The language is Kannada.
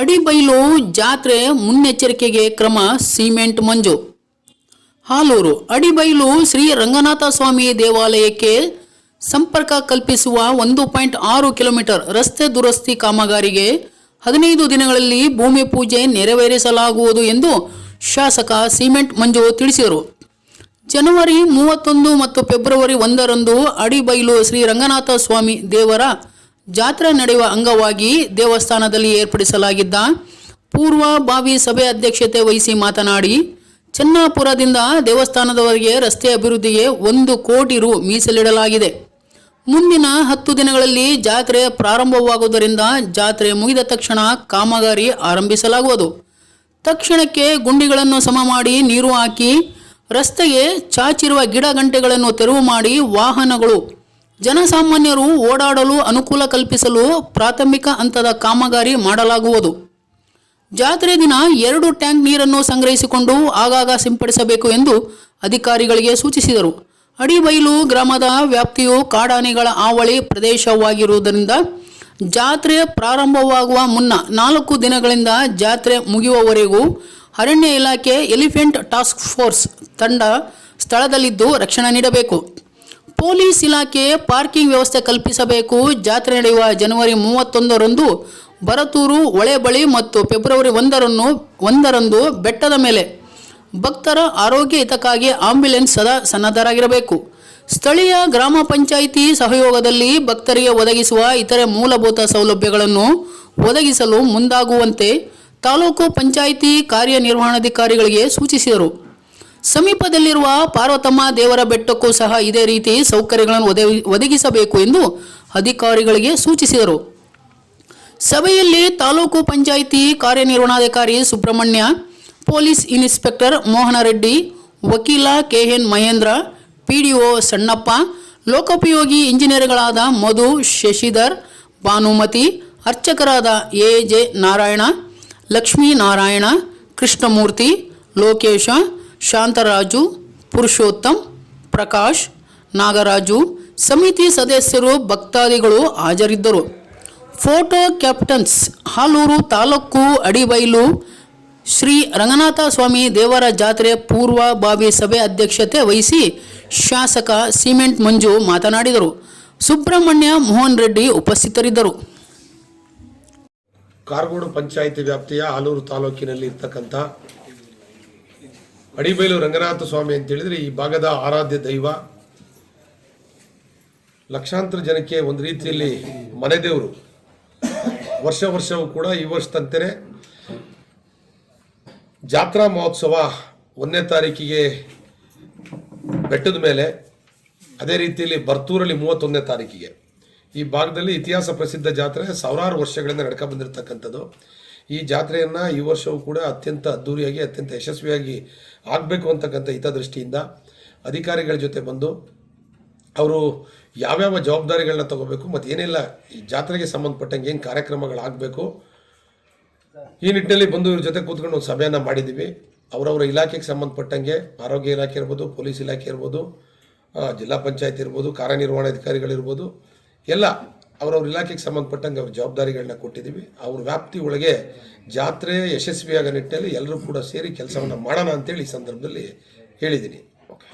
ಅಡಿಬೈಲು ಜಾತ್ರೆ ಮುನ್ನೆಚ್ಚರಿಕೆಗೆ ಕ್ರಮ, ಸಿಮೆಂಟ್ ಮಂಜು. ಹಾಲೂರು ಅಡಿಬೈಲು ಶ್ರೀ ರಂಗನಾಥ ಸ್ವಾಮಿ ದೇವಾಲಯಕ್ಕೆ ಸಂಪರ್ಕ ಕಲ್ಪಿಸುವ ಒಂದು ಪಾಯಿಂಟ್ ಆರು ಕಿಲೋಮೀಟರ್ ರಸ್ತೆ ದುರಸ್ತಿ ಕಾಮಗಾರಿಗೆ ಹದಿನೈದು ದಿನಗಳಲ್ಲಿ ಭೂಮಿ ಪೂಜೆ ನೆರವೇರಿಸಲಾಗುವುದು ಎಂದು ಶಾಸಕ ಸಿಮೆಂಟ್ ಮಂಜು ತಿಳಿಸಿದರು. ಜನವರಿ ಮೂವತ್ತೊಂದು ಮತ್ತು ಫೆಬ್ರವರಿ ಒಂದರಂದು ಅಡಿಬೈಲು ಶ್ರೀ ರಂಗನಾಥ ಸ್ವಾಮಿ ದೇವರ ಜಾತ್ರೆ ನಡೆಯುವ ಅಂಗವಾಗಿ ದೇವಸ್ಥಾನದಲ್ಲಿ ಏರ್ಪಡಿಸಲಾಗಿದ್ದ ಪೂರ್ವಭಾವಿ ಸಭೆ ಅಧ್ಯಕ್ಷತೆ ವಹಿಸಿ ಮಾತನಾಡಿ, ಚನ್ನಾಪುರದಿಂದ ದೇವಸ್ಥಾನದವರೆಗೆ ರಸ್ತೆ ಅಭಿವೃದ್ಧಿಗೆ ಒಂದು ಕೋಟಿ ರು ಮೀಸಲಿಡಲಾಗಿದೆ. ಮುಂದಿನ ಹತ್ತು ದಿನಗಳಲ್ಲಿ ಜಾತ್ರೆ ಪ್ರಾರಂಭವಾಗುವುದರಿಂದ ಜಾತ್ರೆ ಮುಗಿದ ತಕ್ಷಣ ಕಾಮಗಾರಿ ಆರಂಭಿಸಲಾಗುವುದು. ತಕ್ಷಣಕ್ಕೆ ಗುಂಡಿಗಳನ್ನು ಸಮ ಮಾಡಿ ನೀರು ಹಾಕಿ, ರಸ್ತೆಗೆ ಚಾಚಿರುವ ಗಿಡ ಗಂಟೆಗಳನ್ನು ತೆರವು ಮಾಡಿ ವಾಹನಗಳು ಜನಸಾಮಾನ್ಯರು ಓಡಾಡಲು ಅನುಕೂಲ ಕಲ್ಪಿಸಲು ಪ್ರಾಥಮಿಕ ಹಂತದ ಕಾಮಗಾರಿ ಮಾಡಲಾಗುವುದು. ಜಾತ್ರೆ ದಿನ ಎರಡು ಟ್ಯಾಂಕ್ ನೀರನ್ನು ಸಂಗ್ರಹಿಸಿಕೊಂಡು ಆಗಾಗ ಸಿಂಪಡಿಸಬೇಕು ಎಂದು ಅಧಿಕಾರಿಗಳಿಗೆ ಸೂಚಿಸಿದರು. ಅಡಿಬೈಲು ಗ್ರಾಮದ ವ್ಯಾಪ್ತಿಯು ಕಾಡಾನೆಗಳ ಹಾವಳಿ ಪ್ರದೇಶವಾಗಿರುವುದರಿಂದ ಜಾತ್ರೆ ಪ್ರಾರಂಭವಾಗುವ ಮುನ್ನ ನಾಲ್ಕು ದಿನಗಳಿಂದ ಜಾತ್ರೆ ಮುಗಿಯುವವರೆಗೂ ಅರಣ್ಯ ಇಲಾಖೆ ಎಲಿಫೆಂಟ್ ಟಾಸ್ಕ್ ಫೋರ್ಸ್ ತಂಡ ಸ್ಥಳದಲ್ಲಿದ್ದು ರಕ್ಷಣೆ ನೀಡಬೇಕು. ಪೊಲೀಸ್ ಇಲಾಖೆ ಪಾರ್ಕಿಂಗ್ ವ್ಯವಸ್ಥೆ ಕಲ್ಪಿಸಬೇಕು. ಜಾತ್ರೆ ನಡೆಯುವ ಜನವರಿ ಮೂವತ್ತೊಂದರಂದು ಬರತೂರು ಹೊಳೆ ಬಳಿ ಮತ್ತು ಫೆಬ್ರವರಿ ಒಂದರನ್ನು, ಒಂದರಂದು ಬೆಟ್ಟದ ಮೇಲೆ ಭಕ್ತರ ಆರೋಗ್ಯ ಹಿತಕ್ಕಾಗಿ ಆಂಬ್ಯುಲೆನ್ಸ್ ಸದಾ ಸನ್ನದ್ಧರಾಗಿರಬೇಕು. ಸ್ಥಳೀಯ ಗ್ರಾಮ ಪಂಚಾಯಿತಿ ಸಹಯೋಗದಲ್ಲಿ ಭಕ್ತರಿಗೆ ಒದಗಿಸುವ ಇತರೆ ಮೂಲಭೂತ ಸೌಲಭ್ಯಗಳನ್ನು ಒದಗಿಸಲು ಮುಂದಾಗುವಂತೆ ತಾಲೂಕು ಪಂಚಾಯಿತಿ ಕಾರ್ಯನಿರ್ವಹಣಾಧಿಕಾರಿಗಳಿಗೆ ಸೂಚಿಸಿದರು. ಸಮೀಪದಲ್ಲಿರುವ ಪಾರ್ವತಮ್ಮ ದೇವರ ಬೆಟ್ಟಕ್ಕೂ ಸಹ ಇದೇ ರೀತಿ ಸೌಕರ್ಯಗಳನ್ನು ಒದಗಿ ಒದಗಿಸಬೇಕು ಎಂದು ಅಧಿಕಾರಿಗಳಿಗೆ ಸೂಚಿಸಿದರು. ಸಭೆಯಲ್ಲಿ ತಾಲೂಕು ಪಂಚಾಯಿತಿ ಕಾರ್ಯನಿರ್ವಹಣಾಧಿಕಾರಿ ಸುಬ್ರಹ್ಮಣ್ಯ, ಪೊಲೀಸ್ ಇನ್ಸ್ಪೆಕ್ಟರ್ ಮೋಹನ ರೆಡ್ಡಿ ವಕೀಲ ಕೆಎನ್ ಮಹೇಂದ್ರ, ಪಿಡಿಒ ಸಣ್ಣಪ್ಪ, ಲೋಕೋಪಯೋಗಿ ಇಂಜಿನಿಯರ್ಗಳಾದ ಮಧು ಶಶಿಧರ್, ಭಾನುಮತಿ, ಅರ್ಚಕರಾದ ಎ ಜೆ ನಾರಾಯಣ, ಲಕ್ಷ್ಮೀನಾರಾಯಣ, ಕೃಷ್ಣಮೂರ್ತಿ, ಲೋಕೇಶ ಶಾಂತರಾಜು, ಪುರುಷೋತ್ತಮ್, ಪ್ರಕಾಶ್, ನಾಗರಾಜು ಸಮಿತಿ ಸದಸ್ಯರು, ಭಕ್ತಾದಿಗಳು ಹಾಜರಿದ್ದರು. ಫೋಟೋ ಕ್ಯಾಪ್ಟನ್ಸ್ ಹಾಲೂರು ತಾಲೂಕು ಅಡಿಬೈಲು ಶ್ರೀ ರಂಗನಾಥ ಸ್ವಾಮಿ ದೇವರ ಜಾತ್ರೆ ಪೂರ್ವಭಾವಿ ಸಭೆ ಅಧ್ಯಕ್ಷತೆ ವಹಿಸಿ ಶಾಸಕ ಸಿಮೆಂಟ್ ಮಂಜು ಮಾತನಾಡಿದರು. ಸುಬ್ರಹ್ಮಣ್ಯ ಮೋಹನ್ ರೆಡ್ಡಿ ಉಪಸ್ಥಿತರಿದ್ದರು. ಕಾರಗೋಡು ಪಂಚಾಯಿತಿ ವ್ಯಾಪ್ತಿಯ ಆಲೂರು ತಾಲೂಕಿನಲ್ಲಿ ಇರ್ತಕ್ಕಂಥ ಅಡಿಬೈಲು ರಂಗನಾಥ ಸ್ವಾಮಿ ಅಂತ ಹೇಳಿದ್ರೆ ಈ ಭಾಗದ ಆರಾಧ್ಯ ದೈವ. ಲಕ್ಷಾಂತರ ಜನಕ್ಕೆ ಒಂದು ರೀತಿಯಲ್ಲಿ ಮನೆದೇವರು ವರ್ಷ ವರ್ಷವೂ ಕೂಡ ಈ ವರ್ಷದಂತೆಯೇ ಜಾತ್ರಾ ಮಹೋತ್ಸವ ಒಂದನೇ ತಾರೀಕಿಗೆ ಬೆಟ್ಟದ ಮೇಲೆ, ಅದೇ ರೀತಿಯಲ್ಲಿ ಬರ್ತೂರಲ್ಲಿ ಮೂವತ್ತೊಂದನೇ ತಾರೀಕಿಗೆ. ಈ ಭಾಗದಲ್ಲಿ ಇತಿಹಾಸ ಪ್ರಸಿದ್ಧ ಜಾತ್ರೆ ಸಾವಿರಾರು ವರ್ಷಗಳಿಂದ ನಡ್ಕೊಂಡು ಬಂದಿರತಕ್ಕಂಥದ್ದು. ಈ ಜಾತ್ರೆಯನ್ನು ಈ ವರ್ಷವೂ ಕೂಡ ಅತ್ಯಂತ ಅದ್ಧೂರಿಯಾಗಿ ಅತ್ಯಂತ ಯಶಸ್ವಿಯಾಗಿ ಆಗಬೇಕು ಅಂತಕ್ಕಂಥ ಹಿತದೃಷ್ಟಿಯಿಂದ ಅಧಿಕಾರಿಗಳ ಜೊತೆ ಬಂದು ಅವರು ಯಾವ್ಯಾವ ಜವಾಬ್ದಾರಿಗಳನ್ನ ತಗೋಬೇಕು ಮತ್ತು ಏನೆಲ್ಲ ಈ ಜಾತ್ರೆಗೆ ಸಂಬಂಧಪಟ್ಟಂಗೆ ಏನು ಕಾರ್ಯಕ್ರಮಗಳಾಗಬೇಕು, ಈ ನಿಟ್ಟಿನಲ್ಲಿ ಬಂದು ಇವ್ರ ಜೊತೆ ಕೂತ್ಕೊಂಡು ಒಂದು ಸಭೆಯನ್ನು ಮಾಡಿದ್ದೀವಿ ಅವರವರ ಇಲಾಖೆಗೆ ಸಂಬಂಧಪಟ್ಟಂಗೆ ಆರೋಗ್ಯ ಇಲಾಖೆ ಇರ್ಬೋದು, ಪೊಲೀಸ್ ಇಲಾಖೆ ಇರ್ಬೋದು ಜಿಲ್ಲಾ ಪಂಚಾಯತ್ ಇರ್ಬೋದು, ಕಾರ್ಯನಿರ್ವಹಣಾಧಿಕಾರಿಗಳಿರ್ಬೋದು, ಎಲ್ಲ ಅವರವ್ರ ಇಲಾಖೆಗೆ ಸಂಬಂಧಪಟ್ಟಂಗೆ ಅವ್ರ ಜವಾಬ್ದಾರಿಗಳನ್ನ ಕೊಟ್ಟಿದ್ದೀವಿ ಅವ್ರ ವ್ಯಾಪ್ತಿ ಒಳಗೆ ಜಾತ್ರೆ ಯಶಸ್ವಿಯಾಗೋ ನಿಟ್ಟಿನಲ್ಲಿ ಎಲ್ಲರೂ ಕೂಡ ಸೇರಿ ಕೆಲಸವನ್ನು ಮಾಡೋಣ ಅಂತೇಳಿ ಈ ಸಂದರ್ಭದಲ್ಲಿ ಹೇಳಿದ್ದೀನಿ ಓಕೆ